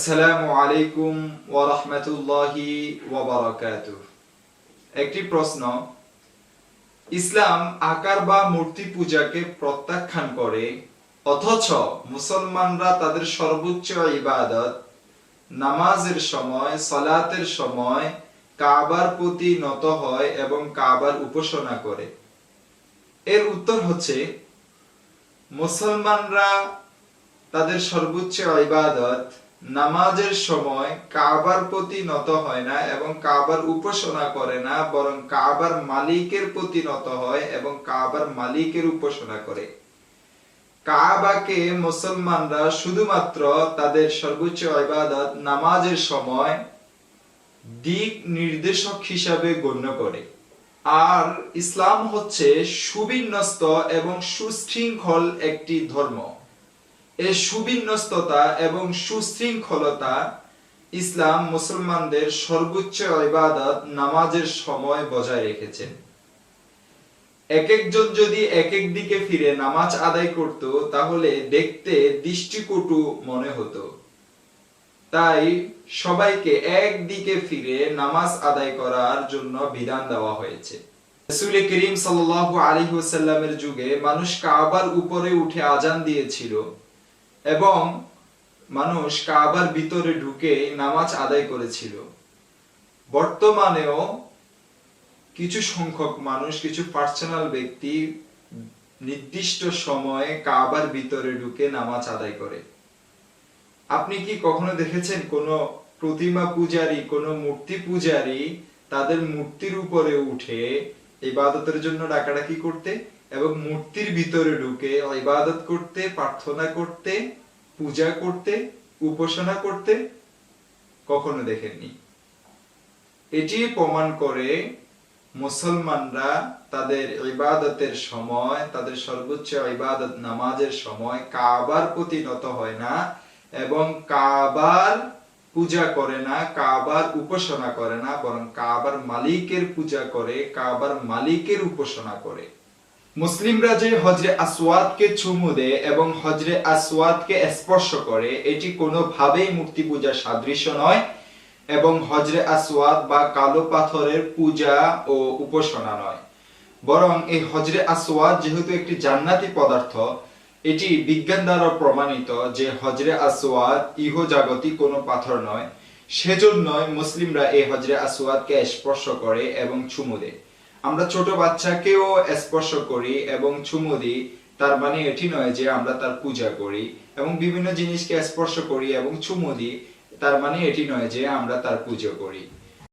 আসসালামু আলাইকুম ওয়া রাহমাতুল্লাহি ওয়া বারাকাতুহু। একটি প্রশ্ন, ইসলাম আকার বা মূর্তি পূজাকে প্রত্যাখ্যান করে, অথচ মুসলমানরা তাদের সর্বোচ্চ ইবাদত নামাজের সময়, সালাতের সময় কাবার প্রতি নত হয় এবং কাবার উপাসনা করে। এর উত্তর হচ্ছে, মুসলমানরা তাদের সর্বোচ্চ ইবাদত নামাজের সময় কাবার প্রতি নত হয় না এবং কাবার উপাসনা করে না, বরং কাবার মালিকের প্রতি নত হয় এবং কাবার মালিকের উপাসনা করে। কাবাকে মুসলমানরা শুধুমাত্র তাদের সর্বোচ্চ ইবাদত নামাজের সময় দিক নির্দেশক হিসাবে গণ্য করে। আর ইসলাম হচ্ছে সুবিন্যস্ত এবং সুশৃঙ্খল একটি ধর্ম। এই সুবিন্যস্ততা এবং সুশৃঙ্খলতা ইসলাম মুসলমানদের সর্বোচ্চ ইবাদত নামাজের সময় বজায় রেখেছেন। এক একজন যদি এক এক দিকে ফিরে নামাজ আদায় করত, তাহলে দেখতে দৃষ্টিকটু মনে হতো। তাই সবাইকে এক দিকে ফিরে নামাজ আদায় করার জন্য বিধান দেওয়া হয়েছে। রাসূল করিম আলাইহি ওয়াসাল্লামের যুগে মানুষ কাবার উপরে উঠে আজান দিয়েছিল। এবং মানুষ কাবার ভিতরে ঢুকে নামাজ আদায় করেছিল। বর্তমানেও কিছু সংখ্যক মানুষ, কিছু পার্সোনাল ব্যক্তি নির্দিষ্ট সময়ে কাবার ভিতরে ঢুকে নামাজ আদায় করে। আপনি কি কখনো দেখেছেন কোন প্রতিমা পূজারী, কোন মূর্তি পূজারী তাদের মূর্তির উপরে উঠে ইবাদতের জন্য ডাকাডাকি করতে? এবং মূর্তির ভিতরে ঢুকে ইবাদত করতে, প্রার্থনা করতে, পূজা করতে, উপাসনা করতে কখনো দেখেননি। এটি প্রমাণ করে মুসলমানরা তাদের ইবাদতের সময়, তাদের সর্বোচ্চ ইবাদত নামাজের সময় কাবার প্রতি নত হয় না এবং কাবার পূজা করে না, কাবার উপাসনা করে না, বরং কাবার মালিকের পূজা করে, কাবার মালিকের উপাসনা করে। মুসলিমরা যে হজরে আসওয়াদকে চুমু দেয় এবং হজরে আসওয়াদকে স্পর্শ করে, এটি কোনোভাবেই মূর্তি পূজার সাদৃশ্য নয় এবং হজরে আসওয়াদ বা কালো পাথরের পূজা ও উপাসনা নয়। বরং এই হজরে আসওয়াদ যেহেতু একটি জান্নাতি পদার্থ, এটি বিজ্ঞান দ্বারা প্রমাণিত যে হজরে আসওয়াদ ইহজাগতিক কোনো পাথর নয়। সেজন্যই মুসলিমরা এই হজরে আসওয়াদকে স্পর্শ করে এবং চুমু দেয়। আমরা ছোট বাচ্চাকেও স্পর্শ করি এবং চুমু দিই। তার মানে এটি নয় যে আমরা তার পূজা করি এবং বিভিন্ন জিনিসকে স্পর্শ করি এবং চুমু দিই। তার মানে এটি নয় যে আমরা তার পূজা করি।